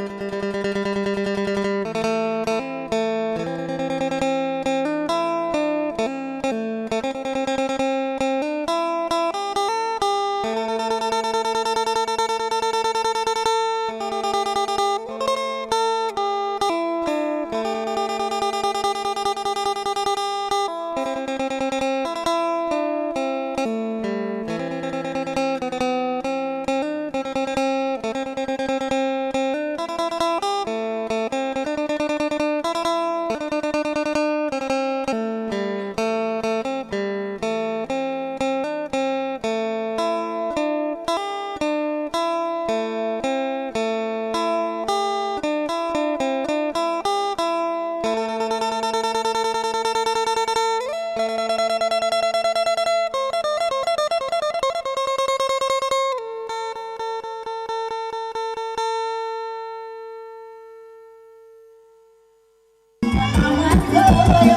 พี่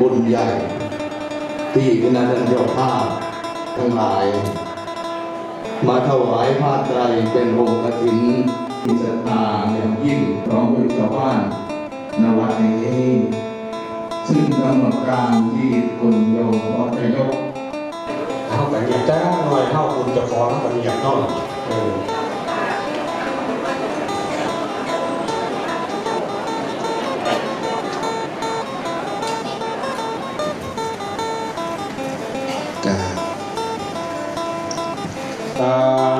บุญใหญ่ ที่คณะท่านเจ้าภาพทั้งหลาย มาถวายผ้าไตรเป็นองค์กฐินมีศรัทธาอย่างยิ่งพร้อมด้วยชาวบ้านนวัดแห่งนี้ ซึ่งกำหนดการที่คุณโยมพอจะยกเขาแต่อยากจ้างหน่อยเท่าคุณจะขอทั้งปริญญาน้อยเออก ตั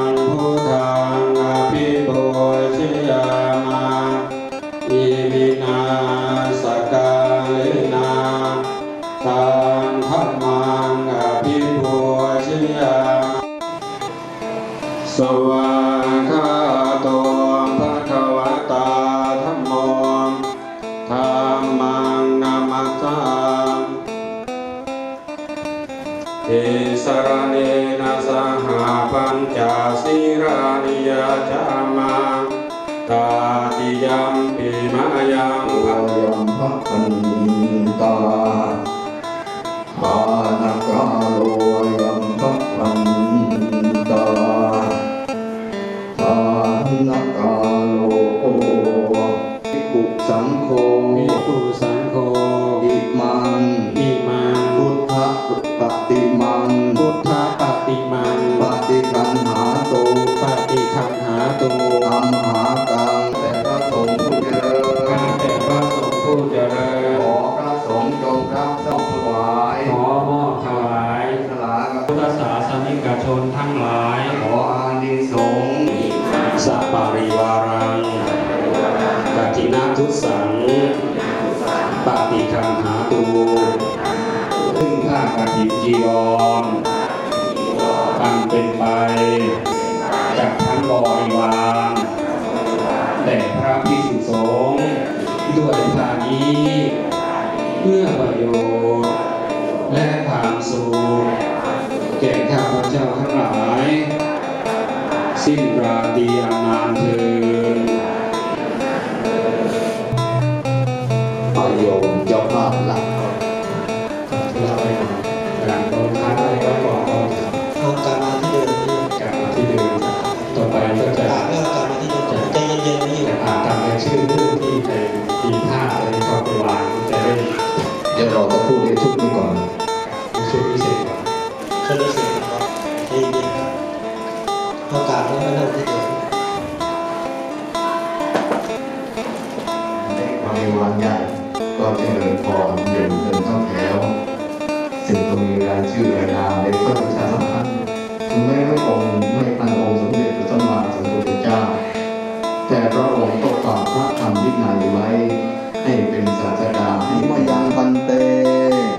ทุสังปฏิคันหาตูซึ่งข้ากฐินจีวรอันเป็นไปจากทั้งบริวารแต่พระพิสุสงฆ์ด้วยทานี้เพื่อประโยชน์และความสุขแก่ข้าพเจ้าทั้งหลาย สิ้นราตรีอานานเทิน เอาโเจริญพรอยู่เดินเข้าแถวซึ่งก็มีรายชื่อรายนามในพระประชาสัมพันธ์ถึงแม้พระองค์ไม่ตั้งองค์สมเด็จพระสัมมาสัมพุทธเจ้า แต่พระองค์ก็ฝากพระธรรมวินัยไว้ ให้เป็นศาสดาให้มายังพันเต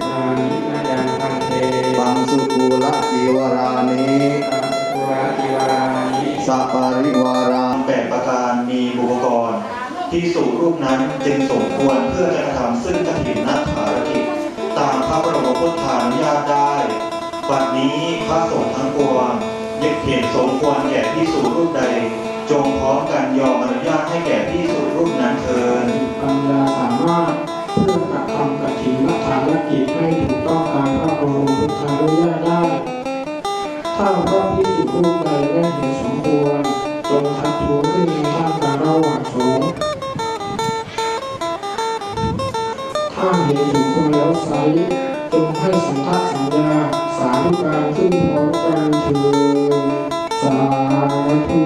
อานิมายังพันเทบังสุกุละจีวรานิตัสสุราติวารานิสัปาริวาราแปดประการมีบุปกรณ์ที่สู่รูปนั้นจึงสมควรเพื่อจะกระทำ ซึ่งกฐินนักภารกิจตามพระบรมพุทธานุญาตได้บัดนี้พระสงฆ์ทั้งปวงยึดเห็นสมควรแก่ที่สู่รูปใด จงพร้อมกันยอมอนุญาตให้แก่ที่สู่รูปนั้นเทินปัญญาสามารถเพื่อกระทำกฐินภารกิจให้ถูกต้องตามพระบรมพุทธานุญาตได้ถ้าพระพิสุรูปใดได้เห็นสมควรจงทักท้วงขึ้นในท่ามกลางระหว่างสงฆ์ ถ้าเห็นสมควรแล้วใช้จงให้สันทัดสัญญา สาธุการขึ้นพร้อมกันเถิดสาธุ